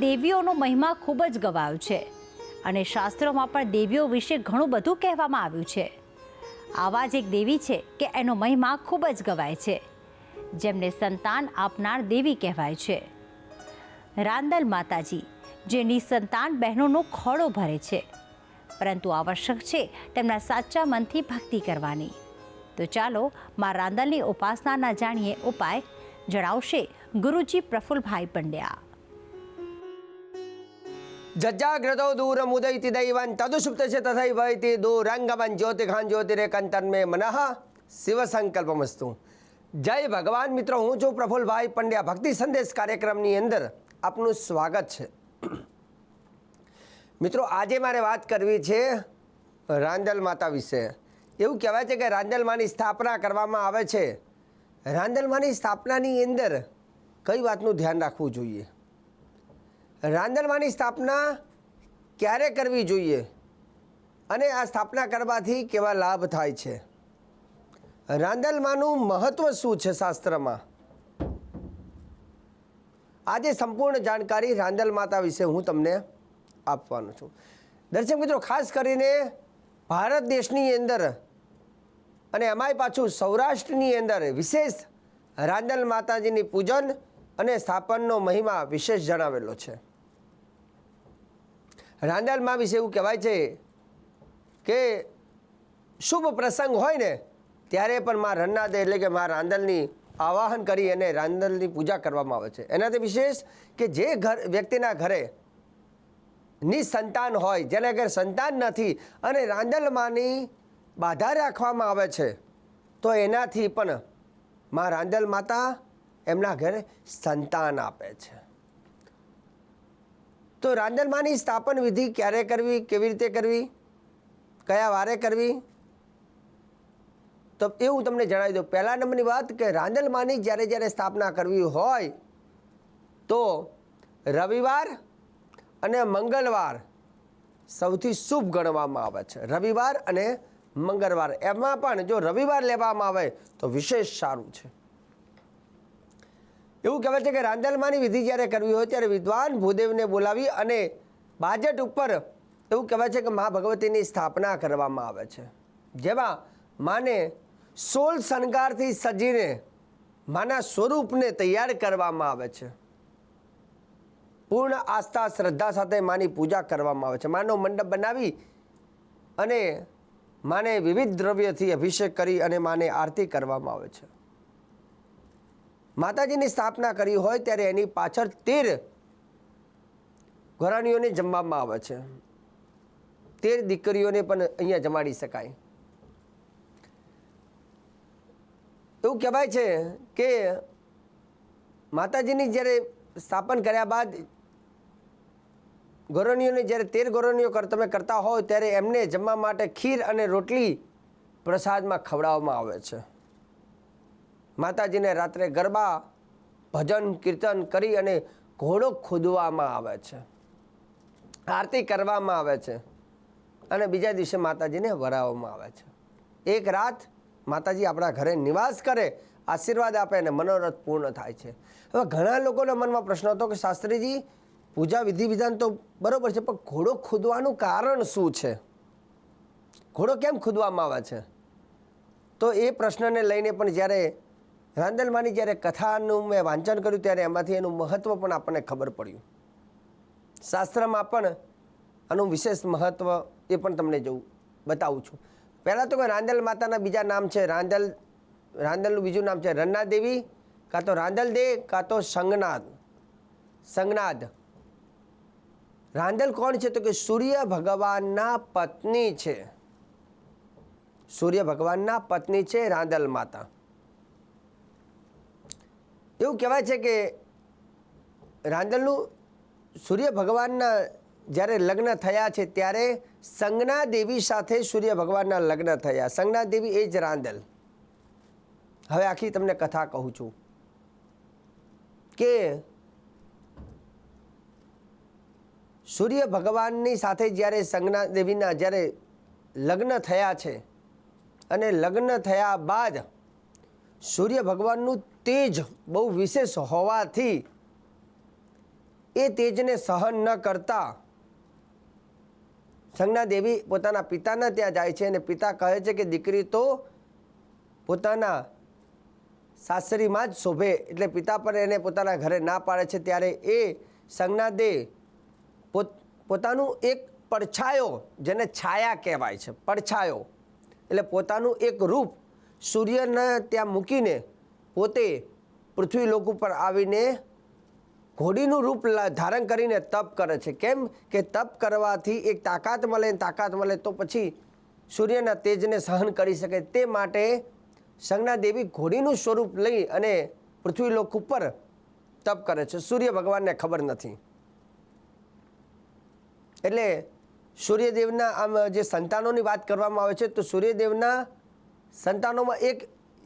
દેવીઓનો મહિમા ખૂબ જ ગવાયો છે. અને શાસ્ત્રોમાં પણ દેવીઓ વિશે ઘણું બધું કહેવામાં આવ્યું છે. આવા જ એક દેવી છે કે એનો મહિમા ખૂબ જ ગવાય છે. જેમને સંતાન આપનાર દેવી કહેવાય છે. રાંદલ માતાજી, જે નિસંતાન બહેનોનો ખોળો ભરે છે. પરંતુ આવશ્યક છે તેમના સાચા મનથી ભક્તિ કરવાની. તો ચાલો મા રાંદલની ઉપાસનાના જાણીએ ઉપાય જણાવશે ગુરુજી પ્રફુલભાઈ પંડ્યા. જજ્જાગ્રતો દૂરમુદૈતિ દૈવં તદુષુપ્ત છે તથૈવૈતિ દૂરંગમં જ્યોતિખાન જ્યોતિરેકંતન્મે મનઃ શિવ સંકલ્પમસ્તુ જય ભગવાન મિત્રો હું છું પ્રફુલભાઈ પંડ્યા ભક્તિ સંદેશ કાર્યક્રમની અંદર આપનું સ્વાગત છે મિત્રો આજે મારે વાત કરવી છે રાંદલ માતા વિશે એવું કહેવાય છે કે રાંદલમાની સ્થાપના કરવામાં આવે છે રાંદલમાની સ્થાપનાની અંદર કઈ વાતનું ધ્યાન રાખવું જોઈએ રાંદલમાની સ્થાપના ક્યારે કરવી જોઈએ? અને આ સ્થાપના કરવાથી કેવા લાભ થાય છે? રાંદલમાનું મહત્વ શું છે શાસ્ત્રમાં? આજે સંપૂર્ણ જાણકારી રાંદલ માતા વિશે હું તમને આપવાનો છું. દર્શક મિત્રો, ખાસ કરીને ભારત દેશની અંદર અને એમાંય પાછું સૌરાષ્ટ્રની અંદર વિશેષ રાંદલ માતાજીની પૂજન અને સ્થાપનનો મહિમા વિશેષ જણાવેલો છે. રાંદલમાં વિશે એવું કહેવાય છે કે શુભ પ્રસંગ હોય ને, ત્યારે પણ માં રન્નાદ એટલે કે માં રાંદલની આવાહન કરી અને રાંદલની પૂજા કરવામાં આવે છે. એનાથી વિશેષ કે જે ઘર, વ્યક્તિના ઘરે નિસંતાન હોય, જેના ઘરે સંતાન નથી અને રાંદલમાંની બાધા રાખવામાં આવે છે, તો એનાથી પણ માં રાંદલ માતા એમના ઘરે સંતાન આપે છે. તો રાંદરમાની સ્થાપન વિધિ ક્યારે કરવી? કેવી રીતે કરવી? કયા વારે કરવી? તો એ હું તમને જણાવી દઉં. પહેલા નંબરની વાત કે રાંદલમાની જ્યારે જ્યારે સ્થાપના કરવી હોય તો રવિવાર અને મંગળવાર સૌથી શુભ ગણવામાં આવે છે. રવિવાર અને મંગળવાર. એમાં પણ જો રવિવાર લેવામાં આવે તો વિશેષ સારું છે. એવું કહેવાય છે કે રાંદલમાની વિધિ જ્યારે કરવી હોય ત્યારે વિદ્વાન ભૂદેવને બોલાવી અને બાજેટ ઉપર એવું કહેવાય છે કે મા ભગવતીની સ્થાપના કરવામાં આવે છે. જેમાં માને સોળ શણગારથી સજીને માના સ્વરૂપને તૈયાર કરવામાં આવે છે. પૂર્ણ આસ્થા શ્રદ્ધા સાથે માની પૂજા કરવામાં આવે છે. માનો મંડપ બનાવી અને માને વિવિધ દ્રવ્યથી અભિષેક કરી અને માને આરતી કરવામાં આવે છે. માતાજીની સ્થાપના કરી હોય ત્યારે એની પાછળ તેર ઘરાણીઓને જમવામાં આવે છે. તેર દીકરીઓને પણ અહીંયા જમાડી શકાય. એવું કહેવાય છે કે માતાજીની જ્યારે સ્થાપન કર્યા બાદ ગોરણીઓને જ્યારે તેર ગોરણીઓ તમે કરતા હોય ત્યારે એમને જમવા માટે ખીર અને રોટલી પ્રસાદમાં ખવડાવવામાં આવે છે. માતાજીને રાત્રે ગરબા, ભજન, કીર્તન કરી અને ઘોડો ખોદવામાં આવે છે. આરતી કરવામાં આવે છે અને બીજા દિવસે માતાજીને વરાવવામાં આવે છે. એક રાત માતાજી આપણા ઘરે નિવાસ કરે, આશીર્વાદ આપે અને મનોરથ પૂર્ણ થાય છે. હવે ઘણા લોકોના મનમાં પ્રશ્ન હતો કે શાસ્ત્રીજી, પૂજા વિધિ વિધાન તો બરાબર છે, પણ ઘોડો ખોદવાનું કારણ શું છે? ઘોડો કેમ ખોદવામાં આવે છે? તો એ પ્રશ્નને લઈને પણ જ્યારે રાંદલમાની જ્યારે કથાનું મેં વાંચન કર્યું ત્યારે એમાંથી એનું મહત્ત્વ પણ આપણને ખબર પડ્યું. શાસ્ત્રમાં પણ આનું વિશેષ મહત્ત્વ એ પણ તમને જોઉં, બતાવું છું. પહેલાં તો કે રાંદલ માતાના બીજા નામ છે રાંદલ, રાંદલનું બીજું નામ છે રન્ના દેવી, કાં તો રાંદલ દે, કાં તો સંગનાદ સંગનાદ. રાંદલ કોણ છે તો કે સૂર્ય ભગવાનના પત્ની છે. સૂર્ય ભગવાનના પત્ની છે રાંદલ માતા. એવું કહેવાય છે કે રાંદલનું સૂર્ય ભગવાનના જ્યારે લગ્ન થયા છે ત્યારે સંજ્ઞા દેવી સાથે સૂર્ય ભગવાનના લગ્ન થયા. સંજ્ઞા દેવી એ જ રાંદલ. હવે આખી તમને કથા કહું છું કે સૂર્ય ભગવાનની સાથે જ્યારે સંજ્ઞા દેવીના જ્યારે લગ્ન થયા છે અને લગ્ન થયા બાદ સૂર્ય ભગવાનનું તેજ બહુ વિશેષ હોવાથી એ તેજને સહન ન કરતા સંજ્ઞા દેવી પોતાના પિતાના ત્યાં જાય છે અને પિતા કહે છે કે દીકરી તો પોતાના સાસરીમાં જ શોભે એટલે પિતા પણ એને પોતાના ઘરે ના પાડે છે ત્યારે એ સંજ્ઞાદે પોત, પોતાનું એક પડછાયો જેને છાયા કહેવાય છે, પડછાયો. એટલે પોતાનું એક રૂપ સૂર્યને ત્યાં મૂકીને પોતે પૃથ્વી લોક ઉપર આવીને ઘોડીનું રૂપ ધારણ કરીને તપ કરે છે. કેમ કે તપ કરવાથી એક તાકાત મળે તાકાત મળે તો પછી સૂર્યના તેજને સહન કરી શકે. તે માટે સંજ્ઞા દેવી ઘોડીનું સ્વરૂપ લઈ અને પૃથ્વી લોક ઉપર તપ કરે છે. સૂર્ય ભગવાનને ખબર નથી. એટલે સૂર્યદેવના આમ જે સંતાનોની વાત કરવામાં આવે છે, તો સૂર્યદેવના સંતાનોમાં એક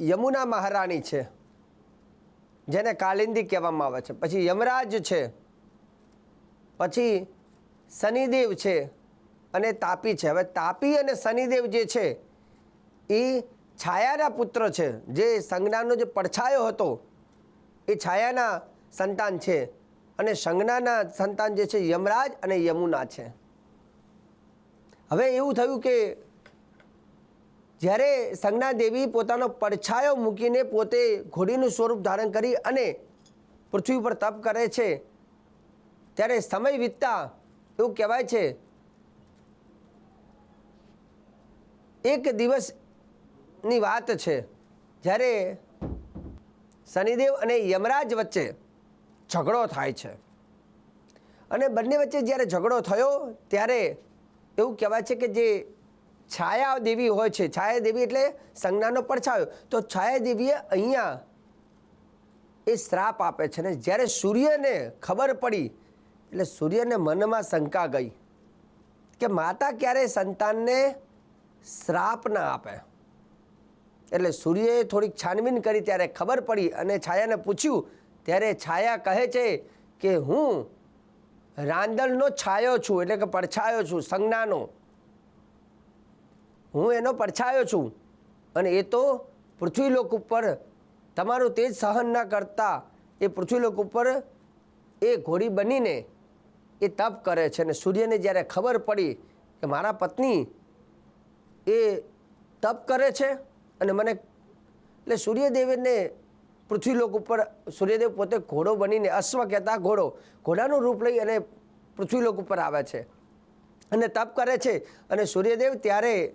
યમુના મહારાણી છે, જેને કાલિંદી કહેવામાં આવે છે. પછી યમરાજ છે, પછી શનિદેવ છે અને તાપી છે. હવે તાપી અને શનિદેવ જે છે, એ છાયાના પુત્ર છે. જે સંજ્ઞાનો જે પડછાયો હતો, એ છાયાના સંતાન છે અને સંજ્ઞાના સંતાન જે છે, યમરાજ અને યમુના છે. હવે એવું થયું કે જ્યારે સંજ્ઞા દેવી પોતાનો પડછાયો મૂકીને પોતે ઘોડીનું સ્વરૂપ ધારણ કરી અને પૃથ્વી પર તપ કરે છે, ત્યારે સમય વીતતા એવું કહેવાય છે, એક દિવસની વાત છે, જ્યારે શનિદેવ અને યમરાજ વચ્ચે ઝઘડો થાય છે. અને બંને વચ્ચે જ્યારે ઝઘડો થયો, ત્યારે એવું કહેવાય છે કે જે છાયા દેવી હોય છે. છાયા દેવી એટલે સંજ્ઞાનો પડછાયો. તો છાયા દેવીએ અહીંયા એ શ્રાપ આપે છે ને, જ્યારે સૂર્યને ખબર પડી, એટલે સૂર્યને મનમાં શંકા ગઈ કે માતા ક્યારે સંતાનને શ્રાપ ના આપે. એટલે સૂર્યએ થોડીક છાનબીન કરી ત્યારે ખબર પડી અને છાયાને પૂછ્યું, ત્યારે છાયા કહે છે કે હું રાંદલનો છાયો છું, એટલે કે પડછાયો છું, સંજ્ઞાનો. હું એનો પડછાયો છું. અને એ તો પૃથ્વીલોક ઉપર તમારું તેજ સહન ન કરતા એ પૃથ્વીલોક ઉપર એ ઘોડી બનીને એ તપ કરે છે. અને સૂર્યને જ્યારે ખબર પડી કે મારા પત્ની એ તપ કરે છે અને મને એટલે સૂર્યદેવને પૃથ્વીલોક ઉપર સૂર્યદેવ પોતે ઘોડો બનીને અશ્વ કહેતા ઘોડો, ઘોડાનું રૂપ લઈ અને પૃથ્વીલોક ઉપર આવે છે. અને તપ કરે છે. અને સૂર્યદેવ ત્યારે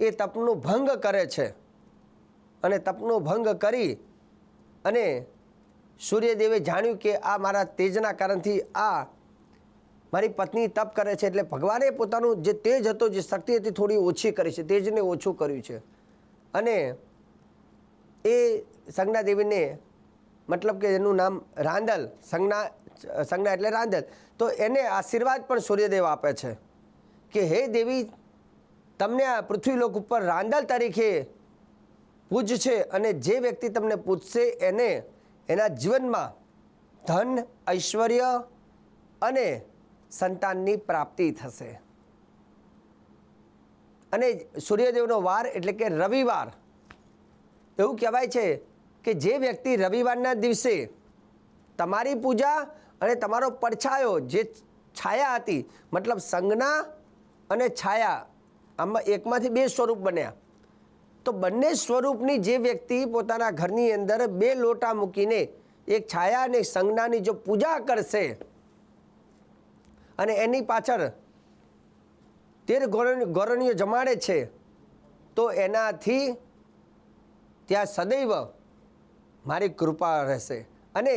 એ તપનો ભંગ કરે છે. અને તપનો ભંગ કરી અને સૂર્યદેવે જાણ્યું કે આ મારા તેજના કારણથી આ મારી પત્ની તપ કરે છે એટલે ભગવાને પોતાનું જે તેજ હતો, જે શક્તિ હતી થોડી ઓછી કરી છે, તેજને ઓછું કર્યું છે. અને એ સંજ્ઞાદેવીને મતલબ કે એનું નામ રાંદલ, સંજ્ઞા સંજ્ઞા એટલે રાંદલ. તો એને આશીર્વાદ પણ સૂર્યદેવ આપે છે કે, હે દેવી તમને આ પૃથ્વીલોક ઉપર રાંદલ તરીકે પૂજશે અને જે વ્યક્તિ તમને પૂજશે એને એના જીવનમાં ધન, ઐશ્વર્ય અને સંતાનની પ્રાપ્તિ થશે. અને સૂર્યદેવનો વાર એટલે કે રવિવાર, એવું કહેવાય છે કે જે વ્યક્તિ રવિવારના દિવસે તમારી પૂજા અને તમારો પડછાયો જે છાયા હતી, મતલબ સંજ્ઞા અને છાયા આમાં એકમાંથી બે સ્વરૂપ બન્યા. તો બંને સ્વરૂપની જે વ્યક્તિ પોતાના ઘરની અંદર બે લોટા મૂકીને એક છાયા અને સંજ્ઞાની જો પૂજા કરશે અને એની પાછળ તેર ગોરણ, ગોરણીઓ જમાડે છે, તો એનાથી ત્યાં સદૈવ મારી કૃપા રહેશે. અને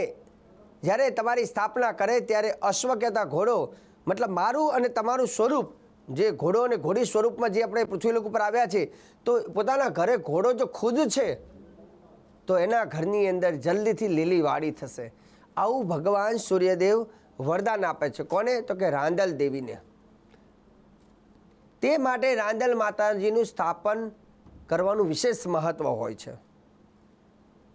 જ્યારે તમારી સ્થાપના કરે ત્યારે અશ્વ કહેતા ઘોડો, મતલબ મારું અને તમારું સ્વરૂપ જે ઘોડો અને ઘોડી સ્વરૂપમાં જે આપણે પૃથ્વીલોક ઉપર આવ્યા છે, તો પોતાના ઘરે ઘોડો જો ખુદ છે, તો એના ઘરની અંદર જલ્દીથી લીલી વાડી થશે. આવું ભગવાન સૂર્યદેવ વરદાન આપે છે. કોને? તો કે રાંદલ દેવીને. તે માટે રાંદલ માતાજીનું સ્થાપન કરવાનું વિશેષ મહત્વ હોય છે.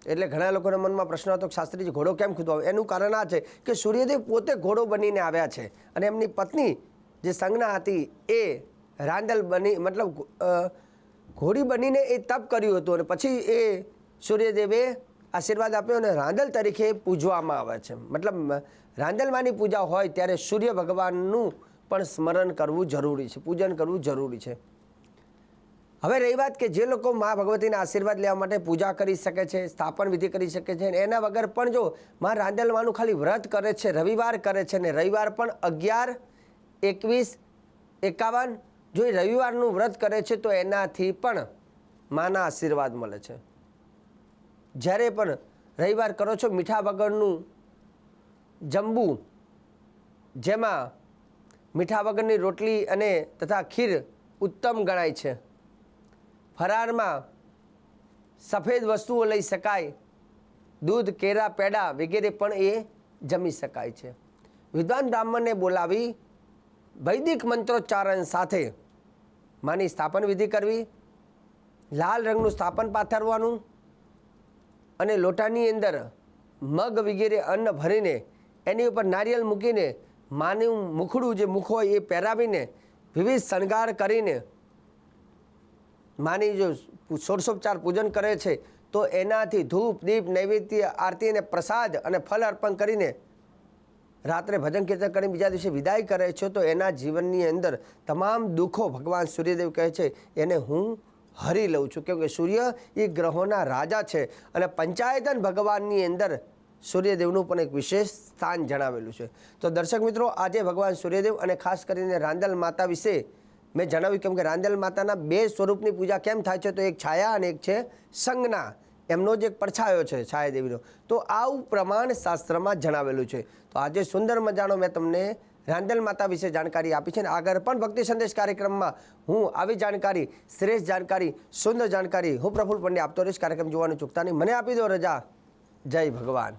એટલે ઘણા લોકોના મનમાં પ્રશ્ન હતો કે શાસ્ત્રીજી, ઘોડો કેમ ખુદવા એનું કારણ આ છે કે સૂર્યદેવ પોતે ઘોડો બનીને આવ્યા છે અને એમની પત્ની જે સંજ્ઞા હતી એ રાંદલ બની, મતલબ ઘોડી બનીને એ તપ કર્યું હતું અને પછી એ સૂર્યદેવે આશીર્વાદ આપ્યો અને રાંદલ તરીકે પૂજવામાં આવે છે. મતલબ રાંદલમાંની પૂજા હોય ત્યારે સૂર્ય ભગવાનનું પણ સ્મરણ કરવું જરૂરી છે, પૂજન કરવું જરૂરી છે. હવે રહી વાત કે જે લોકો મા ભગવતીના આશીર્વાદ લેવા માટે પૂજા કરી શકે છે, સ્થાપન વિધિ કરી શકે છે એના વગર પણ જો મા રાંદલવાનું ખાલી વ્રત કરે છે, રવિવાર કરે છે ને રવિવાર પણ અગિયાર એકવીસ, એકાવન, જો એ રવિવારનું વ્રત કરે છે તો એનાથી પણ માના આશીર્વાદ મળે છે. જ્યારે પણ રવિવાર કરો છો મીઠા વગરનું જમવું જેમાં મીઠા વગરની રોટલી અને તથા ખીર ઉત્તમ ગણાય છે. ફરારમાં સફેદ વસ્તુઓ લઈ શકાય, દૂધ કેરા પેડા વગેરે પણ એ જમી શકાય છે. વિદ્વાન બ્રાહ્મણને બોલાવી વૈદિક મંત્રોચ્ચારણ સાથે માની સ્થાપન વિધિ કરવી, લાલ રંગનું સ્થાપન પાથરવાનું અને લોટાની અંદર મગ વગેરે અન્ન ભરીને એની ઉપર નારિયેલ મૂકીને માનું મુખડું જે મુખ હોય એ પહેરાવીને વિવિધ શણગાર કરીને માની જો ષોડશોપચાર પૂજન કરે છે, તો એનાથી ધૂપ, દીપ, નૈવેદ્ય, આરતી અને પ્રસાદ અને ફલ અર્પણ કરીને રાત્રે ભજન કીર્તન કરીને બીજા દિવસે વિદાય કરે છે, તો એના જીવનની અંદર તમામ દુઃખો ભગવાન સૂર્યદેવ કહે છે, એને હું હરી લઉં છું. કેમ કે સૂર્ય એ ગ્રહોના રાજા છે અને પંચાયતન ભગવાનની અંદર સૂર્યદેવનું પણ એક વિશેષ સ્થાન જણાવેલું છે. તો દર્શક મિત્રો, આજે ભગવાન સૂર્યદેવ અને ખાસ કરીને રાંદલ માતા વિશે મેં જણાવ્યું, કેમ કે રાંદલ માતાના બે સ્વરૂપની પૂજા કેમ થાય છે, તો એક છાયા અને એક છે સંજ્ઞા. એમનો જે એક પડછાયો છે છાયાદેવીનો તો આવું પ્રમાણ શાસ્ત્રમાં જણાવેલું છે. તો આજે સુંદર મજાનો મેં તમને રાંદલ માતા વિશે જાણકારી આપી છે અને આગળ પણ ભક્તિ સંદેશ કાર્યક્રમમાં હું આવી જાણકારી, શ્રેષ્ઠ જાણકારી, સુંદર જાણકારી, હું પ્રફુલ પંડ્યા આપતો રહીશ. કાર્યક્રમ જોવાનું ચૂકતા નહીં. મને આપી દો રજા. જય ભગવાન.